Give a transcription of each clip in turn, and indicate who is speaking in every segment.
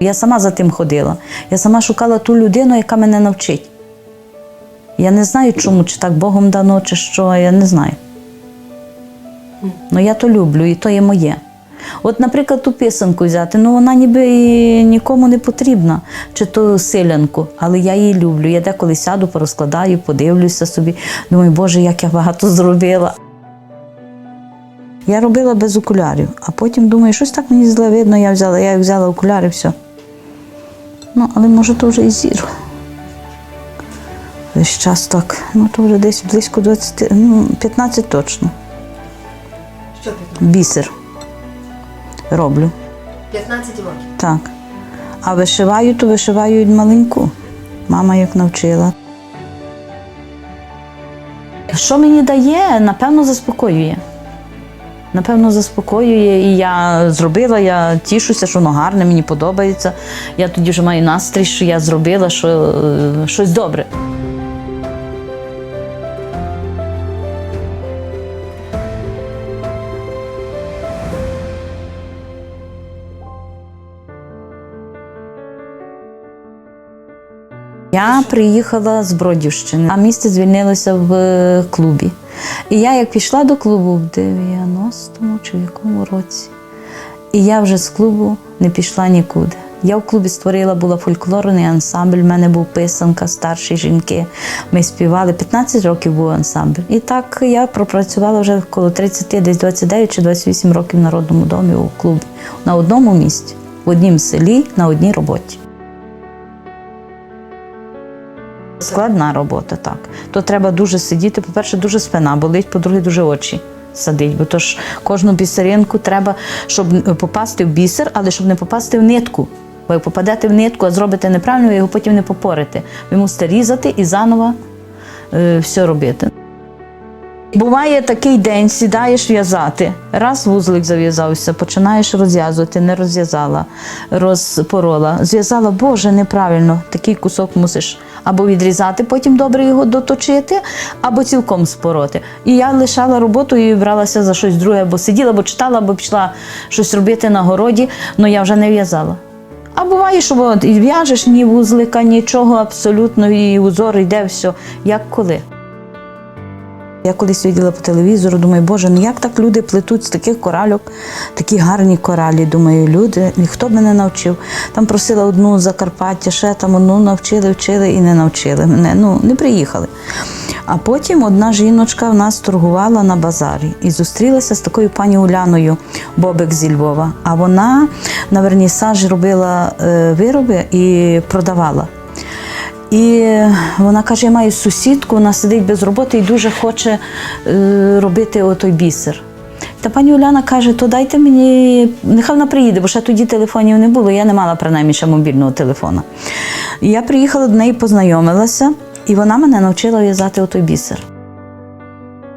Speaker 1: Я сама за тим ходила. Я сама шукала ту людину, яка мене навчить. Я не знаю, чому, чи так Богом дано, чи що, я не знаю. Ну я то люблю, і то є моє. От, наприклад, ту писанку взяти, ну вона ніби і нікому не потрібна, чи ту силянку, але я її люблю. Я деколи сяду, порозкладаю, подивлюся собі. Думаю, Боже, як я багато зробила. Я робила без окулярів, а потім думаю, щось так мені зле видно, я взяла, я взяла окуляри, все. Ну, але може то вже і зір. Весь час так. Ну, то вже десь близько 20, ну, 15 точно.
Speaker 2: Що 15?
Speaker 1: Бісер роблю.
Speaker 2: 15 років.
Speaker 1: Так. А вишиваю, то вишиваю від маленьку. Мама як навчила. Що мені дає, напевно, заспокоює. Напевно, заспокоює, і я зробила, я тішуся, що воно гарне, мені подобається. Я тоді вже маю настрій, що я зробила що, е, щось добре. Я приїхала з Бродівщини, а місце звільнилося в е, клубі. І я як пішла до клубу в 90-му чи в якому році, і я вже з клубу не пішла нікуди. Я в клубі створила була фольклорний ансамбль. в мене був писанка, старші жінки. Ми співали 15 років був ансамбль. І так я пропрацювала вже коло 30, десь 29 чи 28 років в народному домі у клубі на одному місці, в однім селі, на одній роботі. Складна робота, так. То треба дуже сидіти. По-перше, дуже спина болить, по-друге, дуже очі садить. Бо то ж кожну бісеринку треба, щоб попасти в бісер, але щоб не попасти в нитку. Бо як попадете в нитку, а зробите неправильно, ви його потім не попорите. Ви мусите різати і заново е, все робити. Буває такий день, сідаєш в'язати. Раз вузлик зав'язався, починаєш розв'язувати, не розв'язала, розпорола. Зв'язала, Боже, неправильно, такий кусок мусиш або відрізати, потім добре його доточити, або цілком спороти. І я лишала роботу і бралася за щось друге, або сиділа, або читала, або пішла щось робити на городі, але я вже не в'язала. А буває, що от, і в'яжеш ні вузлика, нічого абсолютно, і узор йде все, як коли. Я колись виділа по телевізору, думаю, боже, ну як так люди плетуть з таких коральок, такі гарні коралі. Думаю, люди, ніхто б мене навчив. Там просила одну з Закарпаття, ще там одну навчили, вчили і не навчили мене. Ну, не приїхали. А потім одна жіночка в нас торгувала на базарі і зустрілася з такою пані Уляною Бобик зі Львова. А вона на вернісажі робила е, вироби і продавала. І вона каже: я маю сусідку, вона сидить без роботи і дуже хоче е, робити отой бісер. Та пані Уляна каже, то дайте мені, нехай вона приїде, бо ще тоді телефонів не було, я не мала принаймні ще мобільного телефона. І я приїхала до неї, познайомилася, і вона мене навчила в'язати отой бісер.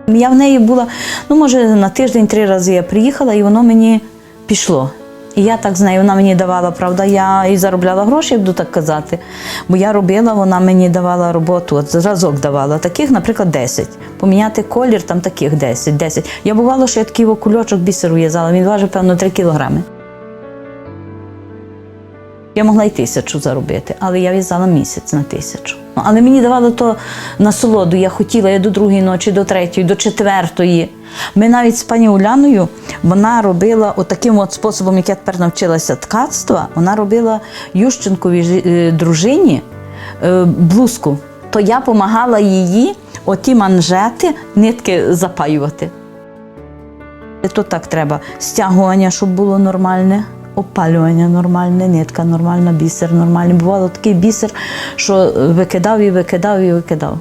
Speaker 1: Я в неї була, ну, може, на тиждень три рази я приїхала, і воно мені пішло. І я так з нею, вона мені давала, правда, я і заробляла гроші, буду так казати. Бо я робила, вона мені давала роботу, от зразок давала, таких, наприклад, 10. Поміняти колір, там таких 10. 10. Я бувало, що я такий окульочок бісеру в'язала, він важив, певно, 3 кілограми. Я могла й тисячу заробити, але я в'язала місяць на тисячу. Ну, але мені давало то насолоду. Я хотіла я до другої ночі, до третьої, до четвертої. Ми навіть з пані Уляною вона робила отаким от способом, як я тепер навчилася ткацтва, вона робила Ющенковій е, дружині е, блузку. То я допомагала її оті манжети, нитки запаювати. То так треба стягування, щоб було нормальне, опалювання нормальне, нитка нормальна, бісер нормальний. Бувало такий бісер, що викидав і викидав і викидав.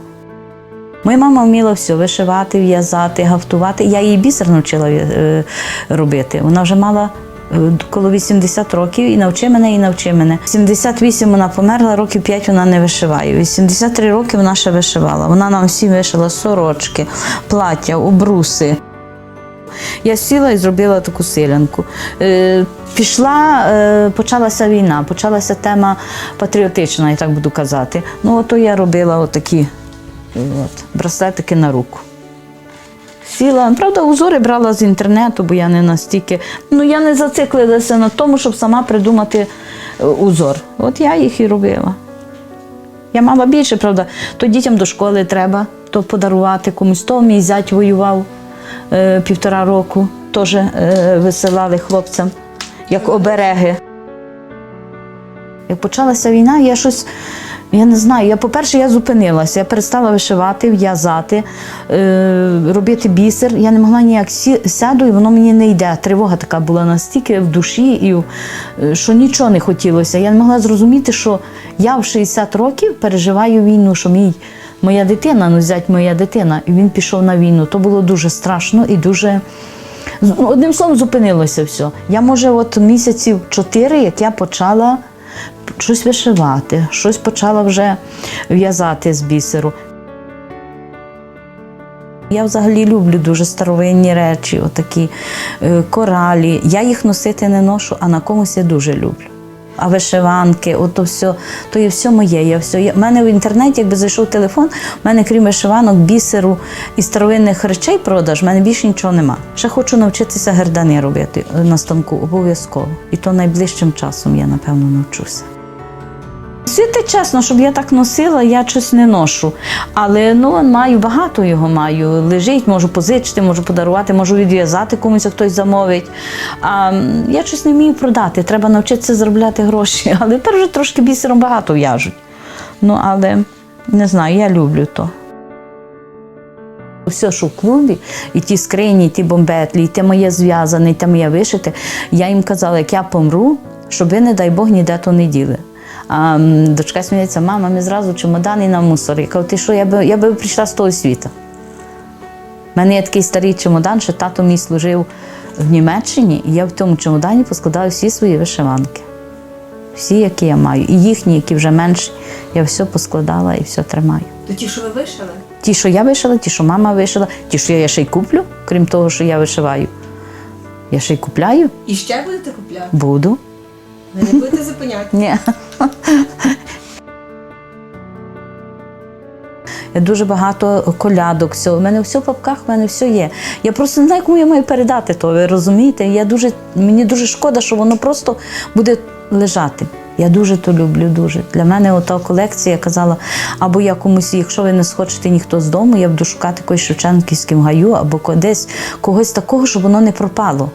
Speaker 1: Моя мама вміла все вишивати, в'язати, гафтувати. Я її бісер навчила е, робити. Вона вже мала е, коло 80 років і навчи мене, і навчи мене. 78 вона померла, років 5 вона не вишиває. 83 роки вона ще вишивала. Вона нам всі вишила сорочки, плаття, обруси. Я сіла і зробила таку силянку. Е, пішла, е, почалася війна, почалася тема патріотична, я так буду казати. Ну, ото я робила отакі от, браслетики на руку. Сіла, правда, узори брала з інтернету, бо я не настільки. Ну, я не зациклилася на тому, щоб сама придумати е, узор. От я їх і робила. Я мала більше, правда, то дітям до школи треба, то подарувати комусь. То мій зять воював півтора року, теж е, висилали хлопцям, як обереги. Як почалася війна, я щось, я не знаю. Я, по-перше, я зупинилася, я перестала вишивати, в'язати, е, робити бісер. Я не могла ніяк сяду, і воно мені не йде. Тривога така була настільки в душі, і, е, що нічого не хотілося. Я не могла зрозуміти, що я в 60 років переживаю війну, що мій, моя дитина, ну зять моя дитина, і він пішов на війну. То було дуже страшно і дуже. Ну, Одним словом, зупинилося все. Я, може, от місяців чотири, як я почала щось вишивати, щось почала вже в'язати з бісеру. Я взагалі люблю дуже старовинні речі, отакі е, коралі. Я їх носити не ношу, а на комусь я дуже люблю. А вишиванки, ото все, то є все моє. Я все. Я, в мене в інтернеті, якби зайшов телефон, в мене крім вишиванок, бісеру і старовинних речей продаж, в мене більше нічого нема. Ще хочу навчитися гердани робити е, на станку, обов'язково. І то найближчим часом я, напевно, навчуся. Світи чесно, щоб я так носила, я щось не ношу. Але ну маю багато його маю. Лежить, можу позичити, можу подарувати, можу відв'язати комусь, хтось замовить. А я щось не вмію продати. Треба навчитися заробляти гроші. Але тепер вже трошки бісером багато в'яжуть. Ну, але не знаю, я люблю то. Все, що в клубі, і ті скрині, і ті бомбетлі, і те моє зв'язане, і те моє вишите, я їм казала, як я помру, щоб ви, не дай Бог, ніде то не діли. А дочка сміється, мама, ми зразу чемодани на мусор. Я кажу, ти що, я би, я би прийшла з того світу. У мене є такий старий чемодан, що тато мій служив в Німеччині, і я в тому чемодані поскладала всі свої вишиванки. Всі, які я маю. І їхні, які вже менші, я все поскладала і все тримаю.
Speaker 2: То ті, що ви вишили?
Speaker 1: Ті, що я вишила, ті, що мама вишила, ті, що я ще й куплю, крім того, що я вишиваю. Я ще й купляю,
Speaker 2: І ще будете купляти?
Speaker 1: буду.
Speaker 2: Ви не будете зупиняти?
Speaker 1: Ні. Я дуже багато колядок, всього. У мене все в папках, в мене все є. Я просто не знаю, кому я маю передати то. Ви розумієте? Я дуже, мені дуже шкода, що воно просто буде лежати. Я дуже то люблю, дуже. Для мене ота колекція я казала, або я комусь, якщо ви не схочете ніхто з дому, я буду шукати якийсь Шевченківським гаю, або десь когось такого, щоб воно не пропало.